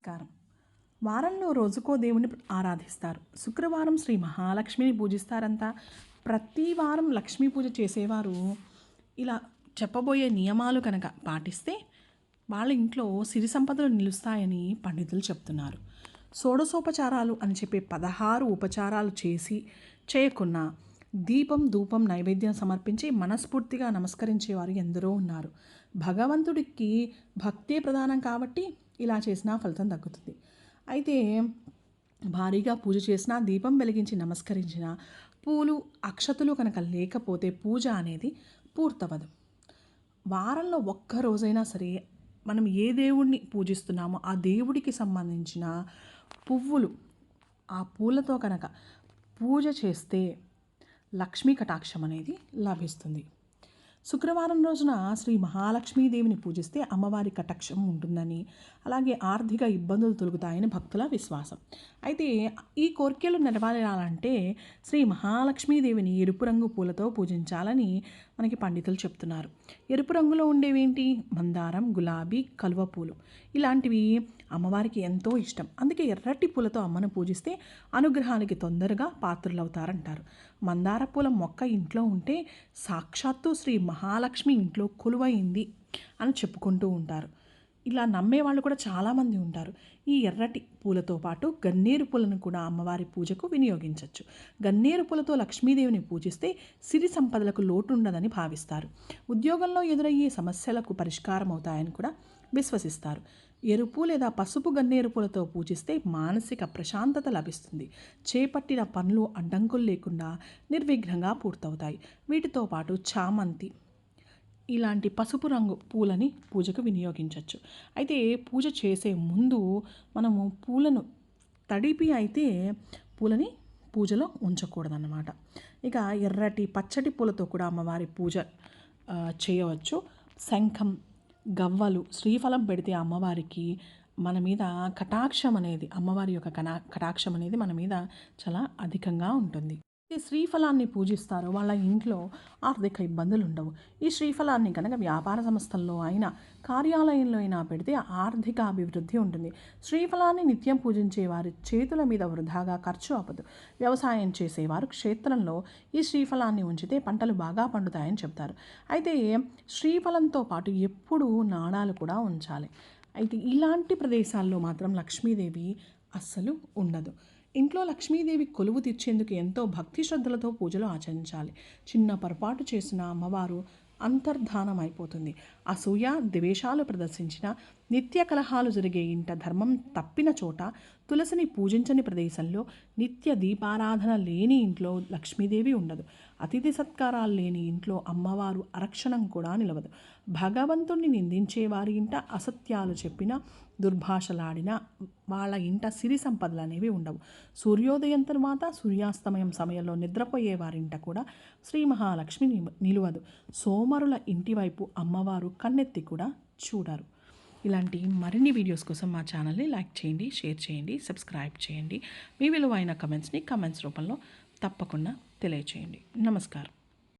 నమస్కారం. వారంలో రోజుకో దేవుని ఆరాధిస్తారు. శుక్రవారం శ్రీ మహాలక్ష్మిని పూజిస్తారంతా ప్రతి వారం లక్ష్మీ పూజ చేసేవారు ఇలా చెప్పబోయే నియమాలు కనుక పాటిస్తే వాళ్ళ ఇంట్లో సిరి సంపదలు నిలుస్తాయని పండితులు చెప్తున్నారు. షోడశోపచారాలు అని చెప్పే పదహారు ఉపచారాలు చేసి చేయకున్నా దీపం ధూపం నైవేద్యం సమర్పించి మనస్ఫూర్తిగా నమస్కరించేవారు ఎందరో ఉన్నారు. భగవంతుడికి భక్తే ప్రధానం కాబట్టి ఇలా చేసినా ఫలితం తగ్గుతుంది. అయితే భారీగా పూజ చేసినా దీపం వెలిగించి నమస్కరించిన పూలు అక్షతలు కనుక లేకపోతే పూజ అనేది పూర్తవదు వారంలో ఒక్క రోజైనా సరే మనం ఏ దేవుడిని పూజిస్తున్నామో ఆ దేవుడికి సంబంధించిన పువ్వులు ఆ పూలతో కనుక పూజ చేస్తే లక్ష్మీ కటాక్షం అనేది లభిస్తుంది. శుక్రవారం రోజున శ్రీ మహాలక్ష్మీదేవిని పూజిస్తే అమ్మవారి కటాక్షం ఉంటుందని అలాగే ఆర్థిక ఇబ్బందులు తొలుగుతాయని భక్తుల విశ్వాసం. అయితే ఈ కోరికలు నెరవేరాలంటే శ్రీ మహాలక్ష్మీదేవిని ఎరుపు రంగు పూలతో పూజించాలని మనకి పండితులు చెప్తున్నారు. ఎరుపు రంగులో ఉండేవేంటి? మందారం గులాబీ కలువ పూలు. ఇలాంటివి అమ్మవారికి ఎంతో ఇష్టం. అందుకే ఎర్రటి పూలతో అమ్మను పూజిస్తే అనుగ్రహానికి తొందరగా పాత్రులవుతారంటారు. మందార పూల మొక్క ఇంట్లో ఉంటే సాక్షాత్తు శ్రీ మహాలక్ష్మి ఇంట్లో కొలువైంది అని చెప్పుకుంటూ ఉంటారు. ఇలా నమ్మే వాళ్ళు కూడా చాలామంది ఉంటారు. ఈ ఎర్రటి పూలతో పాటు గన్నేరు పూలను కూడా అమ్మవారి పూజకు వినియోగించవచ్చు గన్నేరు పూలతో లక్ష్మీదేవిని పూజిస్తే సిరి సంపదలకు లోటు ఉండదని భావిస్తారు. ఉద్యోగంలో ఎదురయ్యే సమస్యలకు పరిష్కారం అవుతాయని కూడా విశ్వసిస్తారు. ఎరుపు లేదా పసుపు గన్నేరు పూలతో పూజిస్తే మానసిక ప్రశాంతత లభిస్తుంది. చేపట్టిన పనులు అడ్డంకులు లేకుండా నిర్విఘ్నంగా పూర్తవుతాయి. వీటితో పాటు చామంతి ఇలాంటి పసుపు రంగు పూలని పూజకు వినియోగించవచ్చు అయితే పూజ చేసే ముందు మనము పూలను తడిపి అయితే పూలని పూజలో ఉంచకూడదన్నమాట. ఇక ఎర్రటి పచ్చటి పూలతో కూడా అమ్మవారి పూజ చేయవచ్చు. శంఖం గవ్వలు శ్రీఫలం పెడితే అమ్మవారికి మన మీద కటాక్షం అనేది అమ్మవారి యొక్క కనా కటాక్షం అనేది మన మీద చాలా అధికంగా ఉంటుంది. ఈ శ్రీఫలాన్ని పూజిస్తారు. వాళ్ళ ఇంట్లో ఆర్థిక ఇబ్బందులు ఉండవు ఈ శ్రీఫలాన్ని కనుక వ్యాపార సంస్థల్లో అయినా కార్యాలయంలో అయినా పెడితే ఆర్థిక అభివృద్ధి ఉంటుంది. శ్రీఫలాన్ని నిత్యం పూజించే వారి చేతుల మీద వృధాగా ఖర్చు అవ్వదు వ్యవసాయం చేసేవారు క్షేత్రంలో ఈ శ్రీఫలాన్ని ఉంచితే పంటలు బాగా పండుతాయని చెప్తారు. అయితే శ్రీఫలంతో పాటు ఎప్పుడూ నాణాలు కూడా ఉంచాలి. అయితే ఇలాంటి ప్రదేశాల్లో మాత్రం లక్ష్మీదేవి అస్సలు ఉండదు. ఇంట్లో లక్ష్మీదేవి కొలువు తీర్చేందుకు ఎంతో భక్తి శ్రద్ధలతో పూజలు ఆచరించాలి. చిన్న పొరపాటు చేసిన అమ్మవారు అంతర్ధానం అయిపోతుంది అసూయ ద్వేషాలు ప్రదర్శించిన నిత్య కలహాలు జరిగే ఇంట ధర్మం తప్పిన చోట తులసిని పూజించని ప్రదేశంలో నిత్య దీపారాధన లేని ఇంట్లో లక్ష్మీదేవి ఉండదు. అతిథి సత్కారాలు లేని ఇంట్లో అమ్మవారు అరక్షణం కూడా నిలవదు. భగవంతుణ్ణి నిందించే వారి ఇంట అసత్యాలు చెప్పిన దుర్భాషలాడిన వాళ్ళ ఇంట సిరి సంపదలు అనేవి ఉండవు. సూర్యోదయం తరువాత సూర్యాస్తమయం సమయంలో నిద్రపోయే వారింట కూడా శ్రీ మహాలక్ష్మి నిమ- నిలువదు. సోమరుల ఇంటి వైపు అమ్మవారు కన్నెత్తి కూడా చూడరు. ఇలాంటి మరిన్ని వీడియోస్ కోసం మా ఛానల్ని లైక్ చేయండి షేర్ చేయండి సబ్స్క్రైబ్ చేయండి. మీ విలువైన కమెంట్స్ని కమెంట్స్ రూపంలో తప్పకుండా తెలియచేయండి. నమస్కారం.